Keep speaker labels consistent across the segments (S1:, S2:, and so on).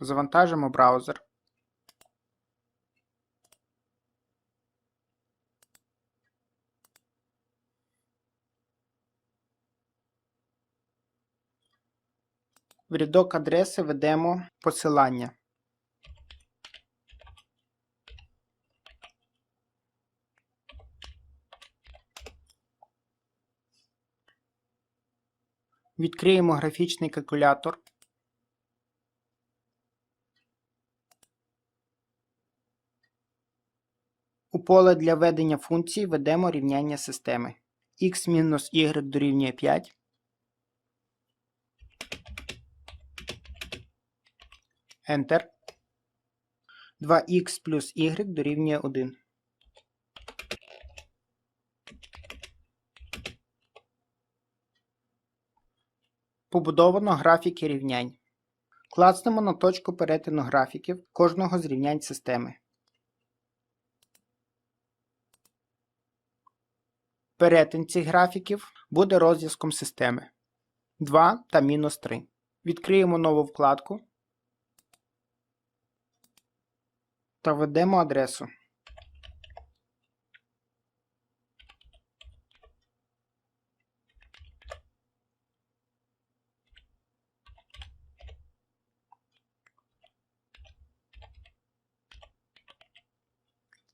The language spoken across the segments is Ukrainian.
S1: Завантажимо браузер. В рядок адреси введемо посилання. Відкриємо графічний калькулятор. Поле для введення функцій введемо рівняння системи. x-y дорівнює 5. Enter. 2х плюс y дорівнює 1. Побудовано графіки рівнянь. Клацнемо на точку перетину графіків кожного з рівнянь системи. Перетин цих графіків буде розв'язком системи 2 та мінус 3. Відкриємо нову вкладку та введемо адресу.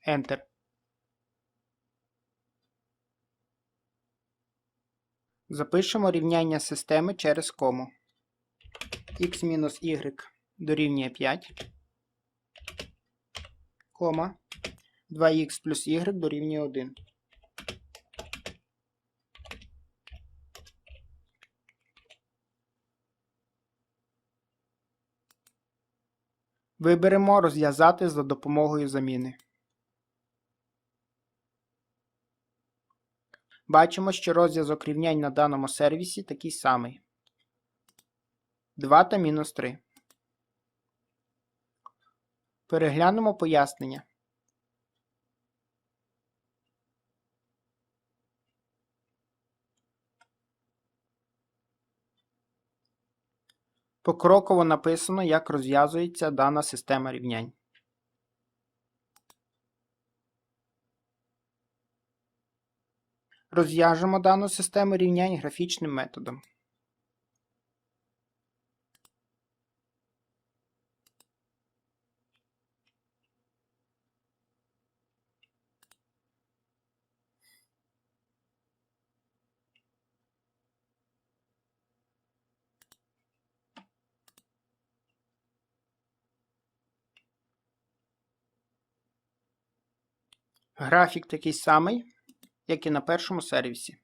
S1: Enter. Запишемо рівняння системи через кому. x-y дорівнює 5, кома 2х плюс y дорівнює 1. Виберемо розв'язати за допомогою заміни. Бачимо, що розв'язок рівнянь на даному сервісі такий самий. 2 та мінус 3. Переглянемо пояснення. Покроково написано, як розв'язується дана система рівнянь. Розв'яжемо дану систему рівнянь графічним методом. Графік такий самий, як і на першому сервісі.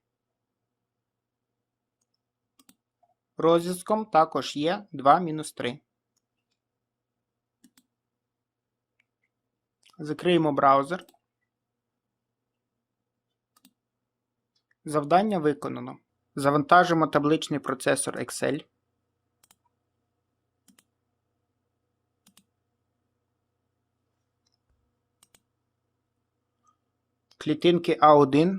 S1: Розв'язком також є 2-3. Закриємо браузер. Завдання виконано. Завантажимо табличний процесор Excel. Клітинки А1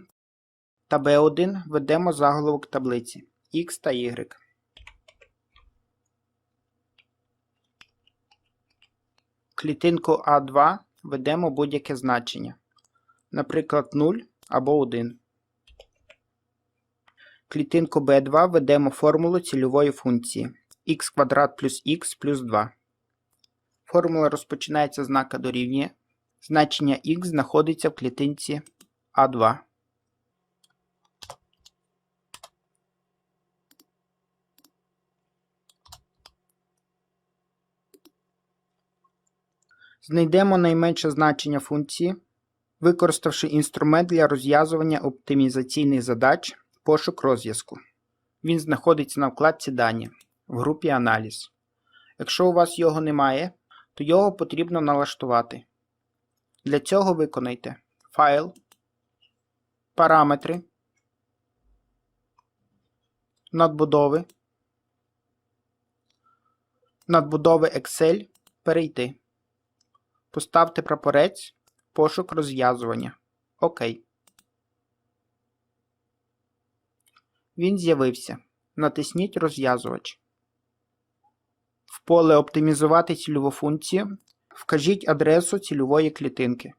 S1: та Б1 введемо заголовок таблиці X та Y. Клітинку А2 введемо будь-яке значення, наприклад, 0 або 1. Клітинку B2 введемо формулу цільової функції x квадрат плюс x плюс 2. Формула розпочинається з знака дорівнює. Значення x знаходиться в клітинці А2. Знайдемо найменше значення функції, використавши інструмент для розв'язування оптимізаційних задач пошук розв'язку. Він знаходиться на вкладці Дані в групі Аналіз. Якщо у вас його немає, то його потрібно налаштувати. Для цього виконайте Файл, Параметри, Надбудови, Надбудови Excel, Перейти. Поставте прапорець Пошук розв'язування. ОК. Він з'явився. Натисніть Розв'язувач. В поле Оптимізувати цільову функцію вкажіть адресу цільової клітинки.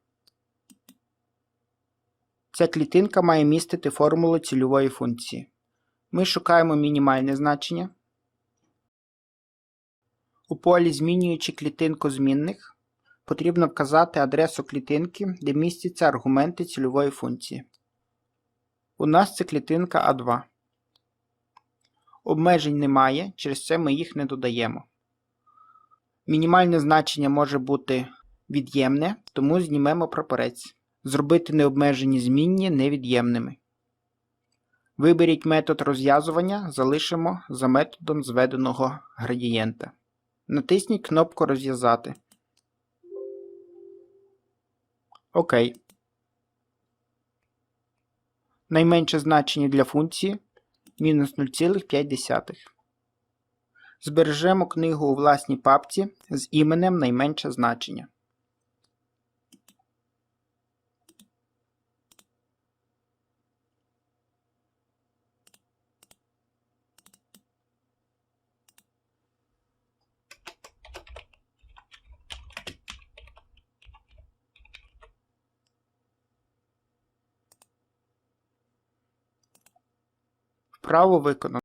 S1: Ця клітинка має містити формулу цільової функції. Ми шукаємо мінімальне значення. У полі Змінюючи клітинку змінних потрібно вказати адресу клітинки, де містяться аргументи цільової функції. У нас це клітинка А2. Обмежень немає, через це ми їх не додаємо. Мінімальне значення може бути від'ємне, тому знімемо прапорець. Зробити необмежені змінні невід'ємними. Виберіть метод розв'язування, залишимо за методом зведеного градієнта. Натисніть кнопку Розв'язати. ОК. Найменше значення для функції мінус 0,5. Збережемо книгу у власній папці з іменем найменше значення. Виконано.